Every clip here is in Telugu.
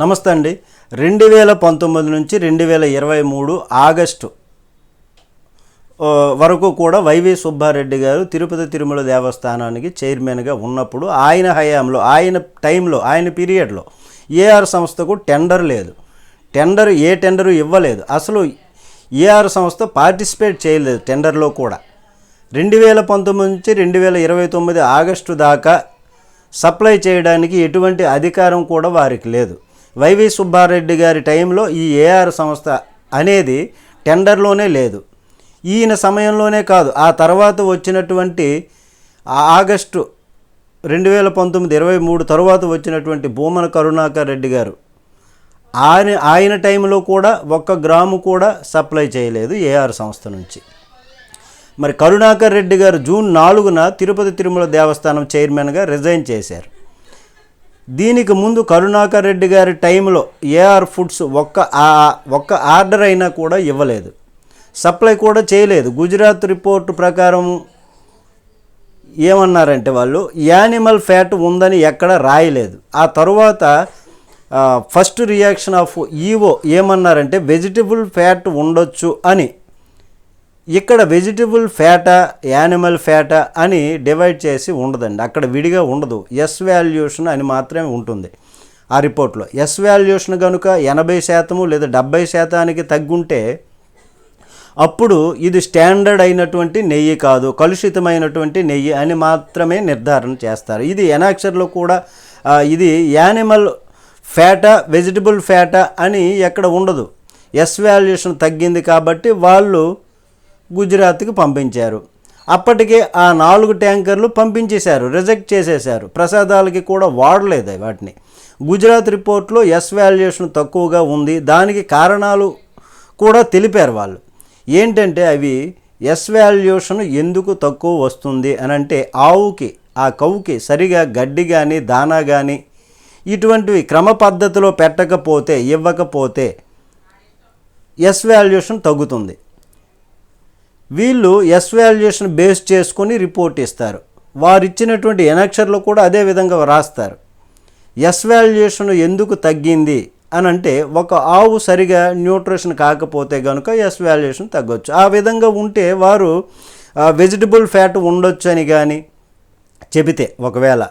నమస్తే అండి. రెండు వేల పంతొమ్మిది నుంచి రెండు వేల ఇరవై మూడు ఆగస్టు వరకు కూడా వైవి సుబ్బారెడ్డి గారు తిరుపతి తిరుమల దేవస్థానానికి చైర్మన్గా ఉన్నప్పుడు ఆయన హయాంలో ఆయన టైంలో ఆయన పీరియడ్లో ఏఆర్ సంస్థకు టెండర్ లేదు. టెండర్ ఏ టెండరు ఇవ్వలేదు. అసలు ఏఆర్ సంస్థ పార్టిసిపేట్ చేయలేదు టెండర్లో కూడా. రెండు వేల పంతొమ్మిది నుంచి రెండు వేల ఇరవై తొమ్మిది ఆగస్టు దాకా సప్లై చేయడానికి ఎటువంటి అధికారం కూడా వారికి లేదు. వైవి సుబ్బారెడ్డి గారి టైంలో ఈ ఏఆర్ సంస్థ అనేది టెండర్లోనే లేదు. ఈయన సమయంలోనే కాదు ఆ తర్వాత వచ్చినటువంటి ఆగస్టు రెండు వేల పంతొమ్మిది ఇరవై మూడు తరువాత వచ్చినటువంటి భూమన కరుణాకర్ రెడ్డి గారు. ఆయన ఆయన టైంలో కూడా ఒక్క గ్రాము కూడా సప్లై చేయలేదు ఏఆర్ సంస్థ నుంచి. మరి కరుణాకర్ రెడ్డి గారు జూన్ నాలుగున తిరుపతి తిరుమల దేవస్థానం చైర్మన్గా రిజైన్ చేశారు. దీనికి ముందు కరుణాకర్ రెడ్డి గారి టైంలో ఏఆర్ ఫుడ్స్ ఒక్క ఒక్క ఆర్డర్ అయినా కూడా ఇవ్వలేదు. సప్లై కూడా చేయలేదు. గుజరాత్ రిపోర్టు ప్రకారం ఏమన్నారంటే వాళ్ళు యానిమల్ ఫ్యాట్ ఉందని ఎక్కడ రాయలేదు. ఆ తరువాత ఫస్ట్ రియాక్షన్ ఆఫ్ ఈవో ఏమన్నారంటే వెజిటబుల్ ఫ్యాట్ ఉండొచ్చు అని. ఇక్కడ వెజిటబుల్ ఫ్యాటా యానిమల్ ఫ్యాటా అని డివైడ్ చేసి ఉండదండి. అక్కడ విడిగా ఉండదు. ఎస్ వాల్యూషన్ అని మాత్రమే ఉంటుంది ఆ రిపోర్ట్లో. ఎస్ వాల్యూషన్ కనుక ఎనభై శాతము లేదా డెబ్బై శాతానికి తగ్గుంటే అప్పుడు ఇది స్టాండర్డ్ అయినటువంటి నెయ్యి కాదు కలుషితమైనటువంటి నెయ్యి అని మాత్రమే నిర్ధారణ చేస్తారు. ఇది ఎనాక్షర్లో కూడా ఇది యానిమల్ ఫ్యాటా వెజిటబుల్ ఫ్యాటా అని ఎక్కడ ఉండదు. ఎస్ వాల్యుయేషన్ తగ్గింది కాబట్టి వాళ్ళు గుజరాత్కి పంపించారు. అప్పటికే ఆ నాలుగు ట్యాంకర్లు పంపించేశారు రిజెక్ట్ చేసేశారు. ప్రసాదాలకి కూడా వాడలేదు వాటిని. గుజరాత్ రిపోర్ట్లో ఎస్ వాల్యుయేషన్ తక్కువగా ఉంది. దానికి కారణాలు కూడా తెలిపారు వాళ్ళు. ఏంటంటే అవి ఎస్ వాల్యుయేషన్ ఎందుకు తక్కువ వస్తుంది అని అంటే ఆవుకి ఆ కవుకి సరిగా గడ్డి కానీ దానా కానీ ఇటువంటివి క్రమ పద్ధతిలో పెట్టకపోతే ఇవ్వకపోతే ఎస్ వాల్యుయేషన్ తగ్గుతుంది. వీళ్ళు ఎస్ వాల్యుయేషన్ బేస్ చేసుకొని రిపోర్ట్ ఇస్తారు. వారు ఇచ్చినటువంటి ఎనక్షర్లో కూడా అదే విధంగా రాస్తారు ఎస్ వాల్యుయేషన్ ఎందుకు తగ్గింది అని అంటే ఒక ఆవు సరిగా న్యూట్రిషన్ కాకపోతే కనుక ఎస్ వాల్యుయేషన్ తగ్గొచ్చు. ఆ విధంగా ఉంటే వారు వెజిటబుల్ ఫ్యాట్ ఉండొచ్చు అని కానీ చెబితే ఒకవేళ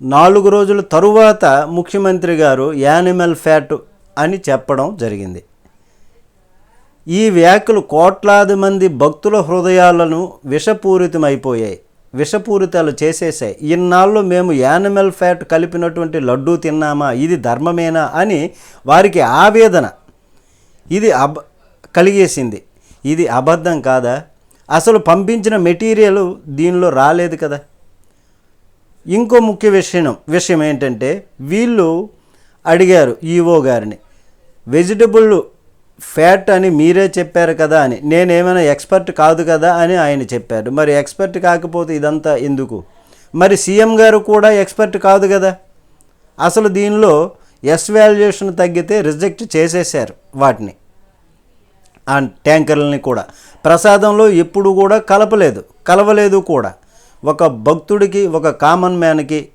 నాలుగు రోజుల తరువాత ముఖ్యమంత్రి గారు యానిమల్ ఫ్యాట్ అని చెప్పడం జరిగింది. ఈ వ్యాఖ్యలు కోట్లాది మంది భక్తుల హృదయాలను విషపూరితమైపోయాయి. విషపూరితాలు చేసేసాయి ఇన్నాళ్ళు మేము యానిమల్ ఫ్యాట్ కలిపినటువంటి లడ్డూ తిన్నామా? ఇది ధర్మమేనా? అని వారికి ఆవేదన. ఇది అబ కలిగేసింది. ఇది అబద్ధం కాదా? అసలు పంపించిన మెటీరియల్ దీనిలో రాలేదు కదా? ఇంకో ముఖ్య విషయం విషయం ఏంటంటే వీళ్ళు అడిగారు ఈఓ గారిని. వెజిటబుల్ ఫ్యాట్ అని మీరే చెప్పారు కదా అని. నేనేమైనా ఎక్స్పర్ట్ కాదు కదా అని ఆయన చెప్పారు. మరి ఎక్స్పర్ట్ కాకపోతే ఇదంతా ఎందుకు? మరి సీఎం గారు కూడా ఎక్స్పర్ట్ కాదు కదా? అసలు దీనిలో ఎస్ వాల్యుయేషన్ తగ్గితే రిజెక్ట్ చేసేశారు వాటిని. ఆ ట్యాంకర్లని కూడా. ప్రసాదంలో ఎప్పుడు కూడా కలపలేదు. కలవలేదు కూడా. ఒక భక్తుడికి ఒక కామన్ మ్యాన్కి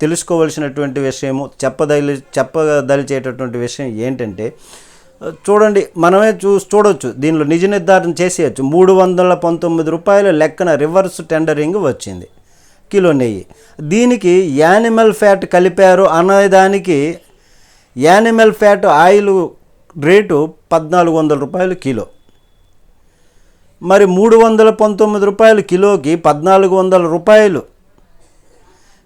తెలుసుకోవలసినటువంటి విషయము చెప్పదలి చెప్పదలిచేటటువంటి విషయం ఏంటంటే చూడండి మనమే చూ చూడొచ్చు. దీనిలో నిజ నిర్ధారణ చేసేయచ్చు. మూడు వందల పంతొమ్మిది రూపాయల లెక్కన రివర్స్ టెండరింగ్ వచ్చింది. కిలో నెయ్యి. దీనికి యానిమల్ ఫ్యాట్ కలిపారు అనేదానికి యానిమల్ ఫ్యాట్ ఆయిల్ రేటు పద్నాలుగు వందల రూపాయలు కిలో. మరి మూడు వందల పంతొమ్మిది రూపాయలు కిలోకి పద్నాలుగు వందల రూపాయలు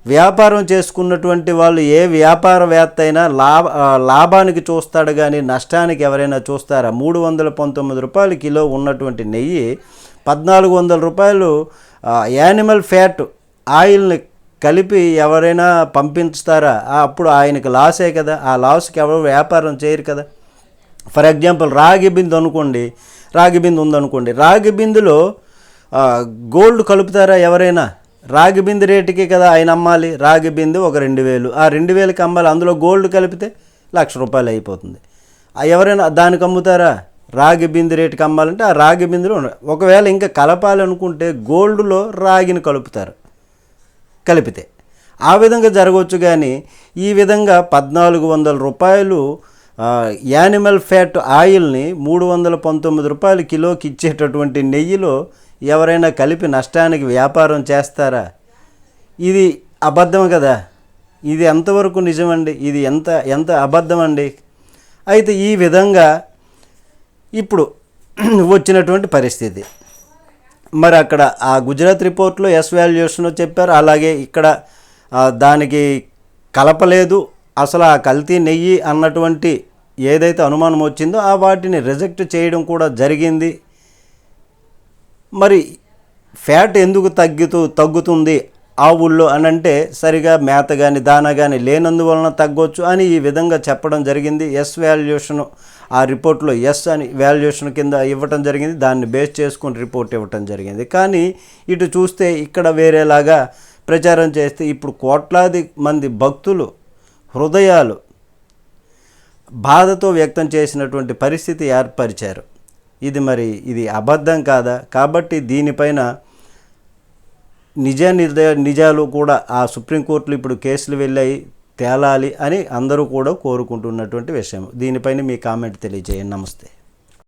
వ్యాపారం చేసుకున్నటువంటి వాళ్ళు ఏ వ్యాపారవేత్త అయినా లాభ లాభానికి చూస్తాడు కానీ నష్టానికి ఎవరైనా చూస్తారా? మూడు వందల పంతొమ్మిది రూపాయలు కిలో ఉన్నటువంటి నెయ్యి పద్నాలుగు వందల రూపాయలు యానిమల్ ఫ్యాట్ ఆయిల్ని కలిపి ఎవరైనా పంపించుతారా అప్పుడు ఆయనకి లాసే కదా. ఆ లాస్కి ఎవరు వ్యాపారం చేయరు కదా. ఫర్ ఎగ్జాంపుల్ రాగి బిందు అనుకోండి రాగి బిందు ఉందనుకోండి రాగి బిందులో గోల్డ్ కలుపుతారా ఎవరైనా? రాగి బిందు రేటుకి కదా ఆయన అమ్మాలి? రాగి బింది ఒక రెండు వేలు. ఆ రెండు వేలకి అమ్మాలి అందులో గోల్డ్ కలిపితే లక్ష రూపాయలు అయిపోతుంది. ఎవరైనా దానికి అమ్ముతారా? రాగి బింది రేటుకి అమ్మాలంటే ఆ రాగి బిందులో ఒకవేళ ఇంకా కలపాలనుకుంటే గోల్డ్లో రాగిని కలుపుతారు. కలిపితే. ఆ విధంగా జరగవచ్చు కానీ ఈ విధంగా పద్నాలుగు వందల రూపాయలు యానిమల్ ఫ్యాట్ ఆయిల్ని మూడు వందల పంతొమ్మిది రూపాయలు కిలోకి ఇచ్చేటటువంటి నెయ్యిలో ఎవరైనా కలిపి నష్టానికి వ్యాపారం చేస్తారా? ఇది అబద్ధం కదా. ఇది ఎంతవరకు నిజమండి? ఇది ఎంత ఎంత అబద్ధం అండి అయితే ఈ విధంగా ఇప్పుడు వచ్చినటువంటి పరిస్థితి. మరి అక్కడ ఆ గుజరాత్ రిపోర్ట్లో ఎస్ వాల్యుయేషన్ చెప్పారు. అలాగే ఇక్కడ దానికి కలపలేదు. అసలు ఆ కల్తీ నెయ్యి అన్నటువంటి ఏదైతే అనుమానం వచ్చిందో ఆ వాటిని రిజెక్ట్ చేయడం కూడా జరిగింది. మరి ఫ్యాట్ ఎందుకు తగ్గుతూ తగ్గుతుంది ఆవుల్లో అని అంటే సరిగా మేత కానీ దాన కానీ లేనందువలన తగ్గొచ్చు అని ఈ విధంగా చెప్పడం జరిగింది. ఎస్ వాల్యుయేషన్ ఆ రిపోర్ట్లో ఎస్ అని వాల్యుయేషన్ కింద ఇవ్వటం జరిగింది. దాన్ని బేస్ చేసుకుని రిపోర్ట్ ఇవ్వటం జరిగింది. కానీ ఇటు చూస్తే ఇక్కడ వేరేలాగా ప్రచారం చేస్తే ఇప్పుడు కోట్లాది మంది భక్తులు హృదయాలు బాధతో వ్యక్తం చేసినటువంటి పరిస్థితి ఏర్పరిచారు. ఇది మరి ఇది అబద్ధం కాదా? కాబట్టి దీనిపైన నిజ నిర్దయ నిజాలు కూడా ఆ సుప్రీంకోర్టులు ఇప్పుడు కేసులు వెళ్ళాయి తేలాలి అని అందరూ కూడా కోరుకుంటున్నటువంటి విషయం. దీనిపైన మీ కామెంట్ తెలియజేయండి. నమస్తే.